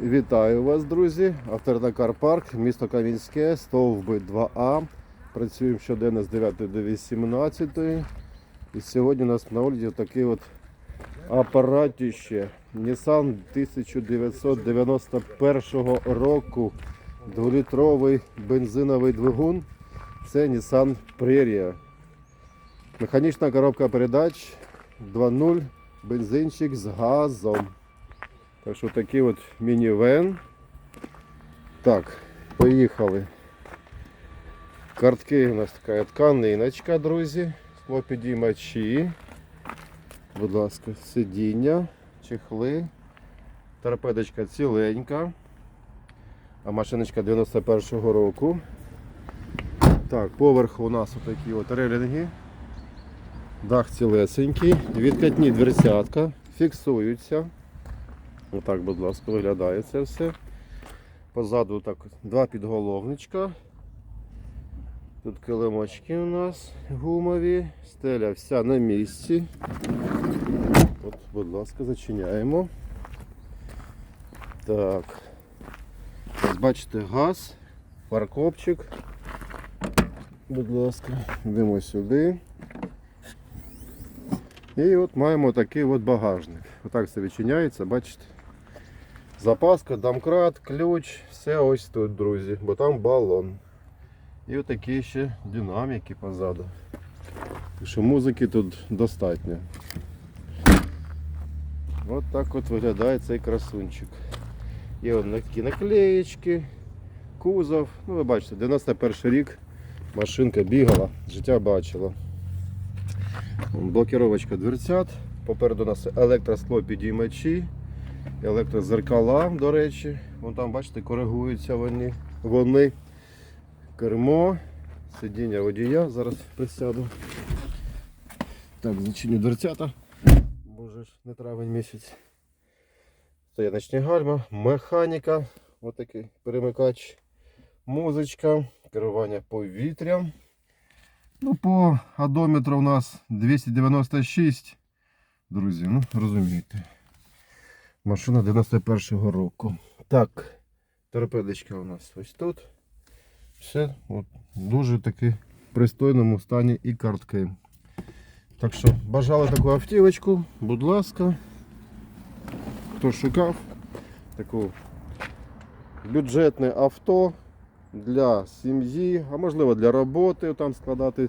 Вітаю вас, друзі! Авторна парк, місто Кам'янське, стовби 2А. Працюємо щоденно з 9 до 18. І сьогодні у нас на огляді такий от апаратіще Nissan 1991 року. Дволітровий бензиновий двигун. Це Nissan Prairie. Механічна коробка передач 2.0, бензинчик з газом. Так що такий от мінівен. Так, поїхали. Картки у нас така тканиночка, друзі. Склопідіймачі. Будь ласка, сидіння, чехли. Торпедочка ціленька. А машиночка 91-го року. Так, поверху у нас отакі от релінги. Дах цілесенький, відкатні дверцятка, фіксуються. Отак, будь ласка, виглядає це все. Позаду так, два підголовничка. Тут килимочки у нас гумові, стеля вся на місці. От, будь ласка, зачиняємо. Так. Бачите газ, паркопчик. Будь ласка, йдемо сюди. І от маємо такий от багажник. Отак все відчиняється, бачите. Запаска, домкрат, ключ, все ось тут, друзі, бо там балон. І отакі ще динаміки позаду. Що музики тут достатньо. От так от виглядає цей красунчик. Є от такі наклеєчки, кузов. Ну ви бачите, 91 рік машинка бігала, життя бачила. Блокировочка дверцят. Попереду у нас електроскло підіймачі, електрозеркала, до речі. Вон там, бачите, коригуються вони. вони. Кермо, сидіння водія. Зараз присяду. Так, зачиню дверцята. Боже ж, не травень місяць. Стояночні гальма, механіка, отакий перемикач, музичка, керування повітрям. Ну, по одометру у нас 296. Друзі, ну розумієте. Машина 91-го року. Так, торпедочка у нас ось тут. Все от, дуже таки в пристойному стані і картки. Так що бажали таку автівочку, будь ласка. Хто шукав таку бюджетне авто для сім'ї, а можливо для роботи, там складати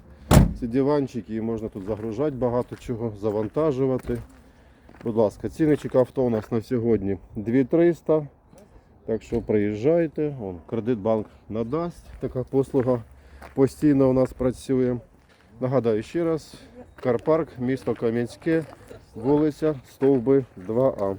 ці диванчики і можна тут загружати багато чого, завантажувати. Будь ласка, ціночок авто у нас на сьогодні 2300. Так що приїжджайте, Вон, кредитбанк надасть. Така послуга постійно у нас працює. Нагадаю ще раз, Карпарк, місто Кам'янське, вулиця Стовби 2А.